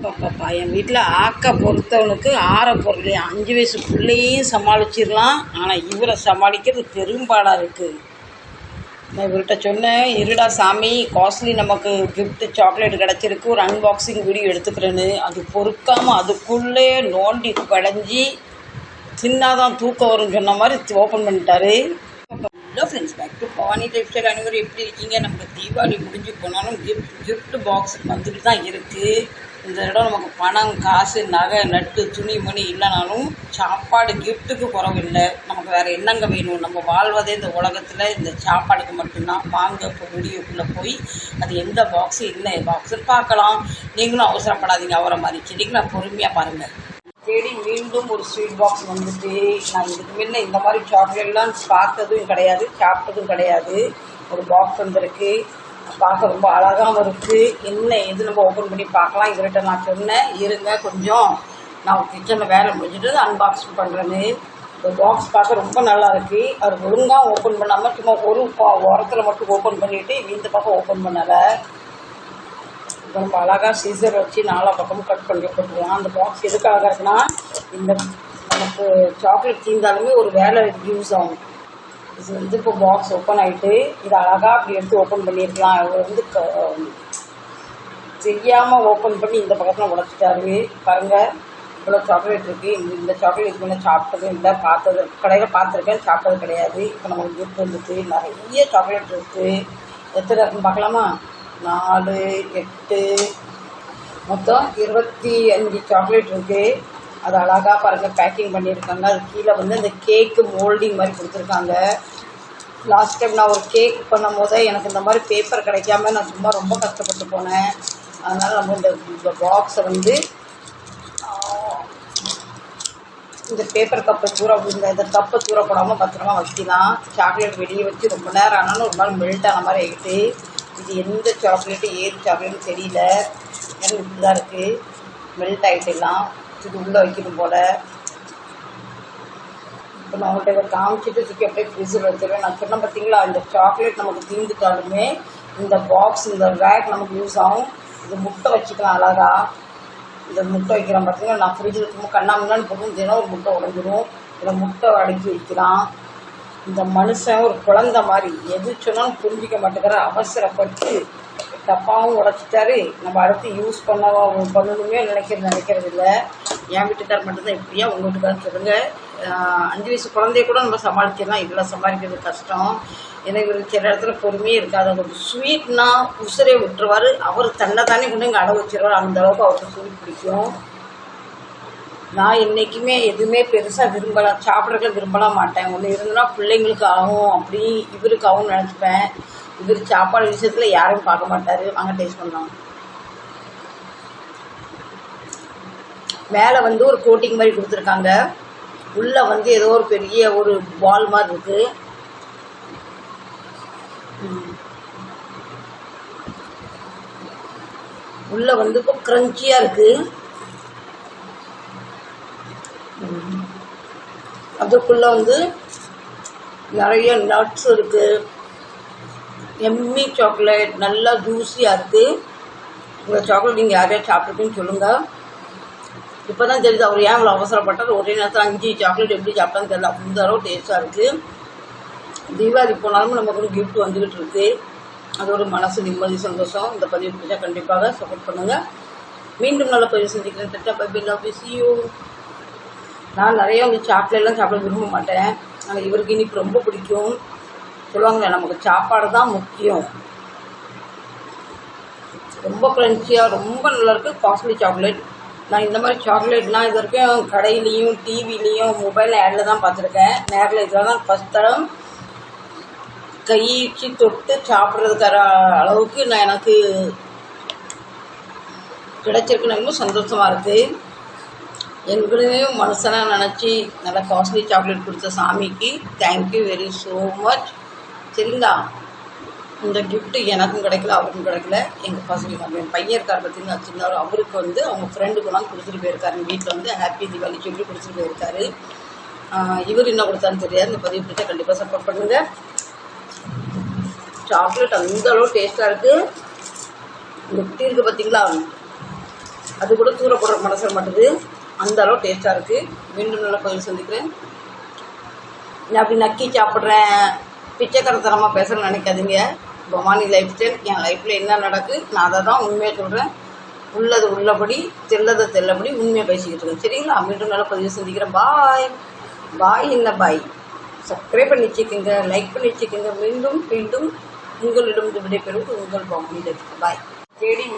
பாப்பா என் வீட்டில் ஆக்க பொறுத்தவனுக்கு ஆற பொருளையும் அஞ்சு வயசு பிள்ளையும் சமாளிச்சிடலாம். ஆனால் இவரை சமாளிக்கிறது பெரும்பாடாக இருக்குது நான் இவர்கிட்ட சொன்னேன் இருடா சாமி காஸ்ட்லி நமக்கு கிஃப்ட்டு சாக்லேட் கிடச்சிருக்கு. ஒரு அன்பாக்சிங் வீடியோ எடுத்துக்கிறேன்னு. அது பொறுக்காமல் அதுக்குள்ளே நோண்டி கடைஞ்சி தின்னாதான் தூக்கம் வரும்னு சொன்ன மாதிரி ஓப்பன் பண்ணிட்டாரு. Hello friends back to Bhavani lifestyle அனைவரும் எப்படி இருக்கீங்க? நமக்கு தீபாவளி முடிஞ்சு போனாலும் கிஃப்ட் கிஃப்ட் பாக்ஸ் வந்துட்டு தான் இருக்குது இந்த இடம் நமக்கு பணம் காசு நகை நட்டு துணி மணி இல்லைனாலும் சாப்பாடு கிஃப்ட்டுக்கு குறவில்லை நமக்கு வேறு என்னங்க வேணும்? நம்ம வாழ்வதே இந்த உலகத்தில் இந்த சாப்பாடுக்கு மட்டும்தான். வாங்க இப்போ வீடியோக்குள்ளே போய் அது எந்த பாக்ஸு என்ன பாக்ஸுன்னு பார்க்கலாம். நீங்களும் அவசரப்படாதீங்க அவரை மாதிரி சரிங்களா பொறுமையாக பாருங்கள் தேடி மீண்டும் ஒரு ஸ்வீட் பாக்ஸ் வந்துட்டு நான் இதுக்கு முன்ன இந்த மாதிரி சாக்லேட்லாம் பார்த்ததும் கிடையாது சாப்பிட்டதும் கிடையாது. ஒரு பாக்ஸ் வந்திருக்கு. பார்க்க ரொம்ப அழகாகவும் இருக்குது என்ன எது நம்ம ஓப்பன் பண்ணி பார்க்கலாம். இவர்கிட்ட நான் சொன்னேன். இருங்க கொஞ்சம். நான் கிச்சனில் வேலை முடிஞ்சுட்டு அன்பாக்ஸ் பண்ணுறேன்னு இந்த பாக்ஸ் பார்க்க ரொம்ப நல்லா இருக்கு. அவர் ஒழுங்காக ஓப்பன் பண்ணாமல் சும்மா ஒரு பா- மட்டும் ஓப்பன் பண்ணிட்டு இந்த பக்கம் ஓப்பன் பண்ணலை. இப்போ நம்ம அழகாக சீசர் வச்சு நாலா பக்கமும் கட் பண்ணி போட்டுருவோம் அந்த பாக்ஸ் எதுக்காக இருக்குன்னா இந்த நமக்கு சாக்லேட் தீர்ந்தாலுமே ஒரு வேலை யூஸ் ஆகும். இது வந்து இப்போ பாக்ஸ் ஓப்பன் ஆகிட்டு இது அழகாக அப்படி எடுத்து ஓப்பன் பண்ணியிருக்கலாம். அவர் வந்து க தெரியாமல் ஓப்பன் பண்ணி இந்த பக்கத்தில் உடச்சிட்டாரு. பாருங்க இவ்வளோ சாக்லேட் இருக்குது இந்த இந்த சாக்லேட் இதுக்கு முன்னே சாப்பிட்டதும் இல்லை பார்த்தது கடையில் பார்த்துருக்கேன் சாப்பிட்டது கிடையாது. இப்போ நமக்கு கிஃப்ட் வந்துட்டு நிறைய சாக்லேட் இருக்குது எத்தனை இருக்குன்னு பார்க்கலாமா? நாலு எட்டு. மொத்தம் இருபத்தி அஞ்சு சாக்லேட் இருக்குது அது அழகாக பாருங்கள் பேக்கிங் பண்ணியிருக்காங்க. அது கீழே வந்து இந்த கேக்கு மோல்டிங் மாதிரி கொடுத்துருக்காங்க. லாஸ்ட் டைம் நான் ஒரு கேக் பண்ணும் போதே எனக்கு இந்த மாதிரி பேப்பர் கிடைக்காம நான் சும்மா ரொம்ப கஷ்டப்பட்டு போனேன். அதனால் நம்ம இந்த இந்த பாக்ஸை வந்து இந்த பேப்பர் கப்பை தூர இந்த இந்த கப்பை தூர போடாமல் பத்திரமா வைக்கலாம் சாக்லேட் வெளியே வச்சு ரொம்ப நேரம் ஆனாலும் ஒரு நாள் மெல்ட் ஆன மாதிரி ஆகிட்டு இது எந்த சாக்லேட்டு ஏது சாக்லேட்னு தெரியல. எனக்கு இப்படி தான் இருக்குது மெல்ட் ஆகிட்டுலாம் இது உள்ளே வைக்கணும் போல். இப்போ நான் உங்கள்கிட்ட இதை காமிச்சிட்டு தூக்கி அப்படியே ஃப்ரிட்ஜில் வச்சிருவேன். நான் சொன்னேன் பார்த்தீங்களா இந்த சாக்லேட் நமக்கு தீர்ந்துட்டாலுமே இந்த பாக்ஸ் இந்த ரேக் நமக்கு யூஸ் ஆகும். இது முட்டை வச்சுக்கலாம் அழகா. இந்த முட்டை வைக்கிறோம் பார்த்தீங்கன்னா நான் ஃப்ரிட்ஜில் இருக்கும் முன்னாடி போட்டு தினம் ஒரு முட்டை உடஞ்சிரும். இதில் முட்டை அடுக்கி வைக்கலாம். இந்த மனுஷன் ஒரு குழந்தை மாதிரி எது சொன்னாலும் புரிஞ்சிக்க மாட்டேங்கிற அவசரப்பட்டு டப்பாவும் உடச்சிட்டாரு. நம்ம அடுத்து யூஸ் பண்ண பண்ணணுமே நினைக்கிறது நினைக்கிறது இல்லை. என் வீட்டுக்கார் மட்டும்தான் இப்படியா உங்கள் வீட்டுக்காரர் சொல்லுங்க. அஞ்சு வயசு குழந்தைய கூட நம்ம சமாளிச்சிடலாம் இதில் சமாளிக்கிறது கஷ்டம். எனக்கு இவருக்கு சில இடத்துல பொறுமையே இருக்காது. அது ஒரு ஸ்வீட்னா உசுரே விட்டுருவாரு. அவர் தன்னை தானே கொண்டு இங்கே அடை வச்சிருவார். அந்த அளவுக்கு அவருக்கு ஸ்வீட் பிடிக்கும். நான் என்றைக்குமே எதுவுமே பெருசாக விரும்பலாம் சாப்பிட்றதுக்கு விரும்பலாம் மாட்டேன். ஒன்று இருந்ததுன்னா பிள்ளைங்களுக்கு ஆகும் அப்படி இவருக்கு ஆகும்னு நினச்சிப்பேன். இவர் சாப்பாடு விஷயத்தில் யாரும் பார்க்க மாட்டார். வாங்க டேஸ்ட் பண்ணுவாங்க மேலே வந்து ஒரு கோட்டிங் மாதிரி கொடுத்துருக்காங்க. உள்ளே வந்து ஏதோ ஒரு பெரிய ஒரு பால் மாதிரி இருக்கு. உள்ளே உள்ள வந்து இப்போ க்ரன்ச்சியாக இருக்கு. அதுக்குள்ளே அதுக்குள்ள வந்து நிறைய நட்ஸ் இருக்கு. எம்மி சாக்லேட் நல்லா ஜூஸியாக இருக்கு. இந்த சாக்லேட் நீங்கள் யாரையா சாப்பிட்ருக்குன்னு சொல்லுங்கள் இப்போ தான் தெரியுது அவர் ஏன் அவ்வளோ அவசரப்பட்டார்? ஒரே நேரத்தில் அஞ்சு சாக்லேட் எப்படி சாப்பிட்டான்னு தெரியல. அந்த அளவு டேஸ்ட்டாக இருக்குது தீபாவளி போனாலும் நமக்கு ஒரு கிஃப்ட் வந்துக்கிட்டு இருக்கு. அது ஒரு மனசு நிம்மதி சந்தோஷம். இந்த பதிவு பிடிச்சா கண்டிப்பாக சப்போர்ட் பண்ணுங்கள் மீண்டும் நல்ல பதிவு சந்திக்கிறேன். டட்டா பை லவ் யூ நான் நிறைய வந்து சாக்லேட்லாம் சாப்பிட விரும்ப மாட்டேன். ஆனால் இவருக்கு இனிப்பு ரொம்ப பிடிக்கும். சொல்லுவாங்களே நமக்கு சாப்பாடு தான் முக்கியம். ரொம்ப க்ரன்ச்சியாக ரொம்ப நல்லா இருக்குது காஸ்ட்லி சாக்லேட் நான் இந்த மாதிரி சாக்லேட்லாம் இது வரைக்கும் கடையிலையும் டிவிலையும் மொபைல் ஆடில் தான் பார்த்துருக்கேன். நேரில் இதில் தான் ஃபஸ்ட் தரம் கை தொட்டு சாப்பிட்றதுக்கார அளவுக்கு நான் எனக்கு கிடைச்சிருக்குன்னு ரொம்ப சந்தோஷமாக இருக்குது எங்களையும் மனசெல்லாம் நினச்சி நல்லா காஸ்ட்லி சாக்லேட் கொடுத்த சாமிக்கு தேங்க்யூ வெரி ஸோ மச் சரிங்களா இந்த கிஃப்ட்டு எனக்கும் கிடைக்கல அவருக்கும் கிடைக்கல. எங்கள் பசங்களுக்கு என் பையன் இருக்கார் பார்த்தீங்கன்னா சின்னவர் அவருக்கு வந்து அவங்க ஃப்ரெண்டு கொண்டாந்து கொடுத்துட்டு போயிருக்காரு. வீட்டில் வந்து ஹாப்பி தீபாவளி சொல்லி கொடுத்துட்டு போயிருக்காரு. இவர் என்ன கொடுத்தாரு தெரியாது. இந்த பதிவு பிடிச்சா கண்டிப்பாக சப்போர்ட் பண்ணுங்கள் சாக்லேட் அந்த அளவு டேஸ்ட்டாக இருக்குது இந்த குட்டி இருக்குது பார்த்தீங்களா அது கூட தூர போடுற மனசில் மாட்டுது. அந்த அளவு டேஸ்ட்டாக இருக்குது மீண்டும் நல்ல பதில் சந்திக்கிறேன். நான் அப்படி நக்கி சாப்பிட்றேன். பிச்சைக்காரத்தனமாக பேசுகிறேன்னு நினைக்காதீங்க. பவானி லைஃப் ஸ்டைல் என் லைஃப்பில் என்ன நடக்கு? நான் அதை தான் உண்மையாக சொல்கிறேன் உள்ளது உள்ளபடி தெல்லதை தெல்லபடி உண்மையாக பேசிக்கிட்டு இருக்கேன். சரிங்களா? மீண்டும் நல்லா பதிவு சந்திக்கிறேன். பாய் பாய் என்ன பாய் சப்ஸ்கிரைப் பண்ணி வச்சுக்கோங்க லைக் பண்ணி வச்சுக்கோங்க மீண்டும் மீண்டும் உங்களிடம் விடைபெறுவது உங்கள் பவானி லைஃப் பாய் தேடி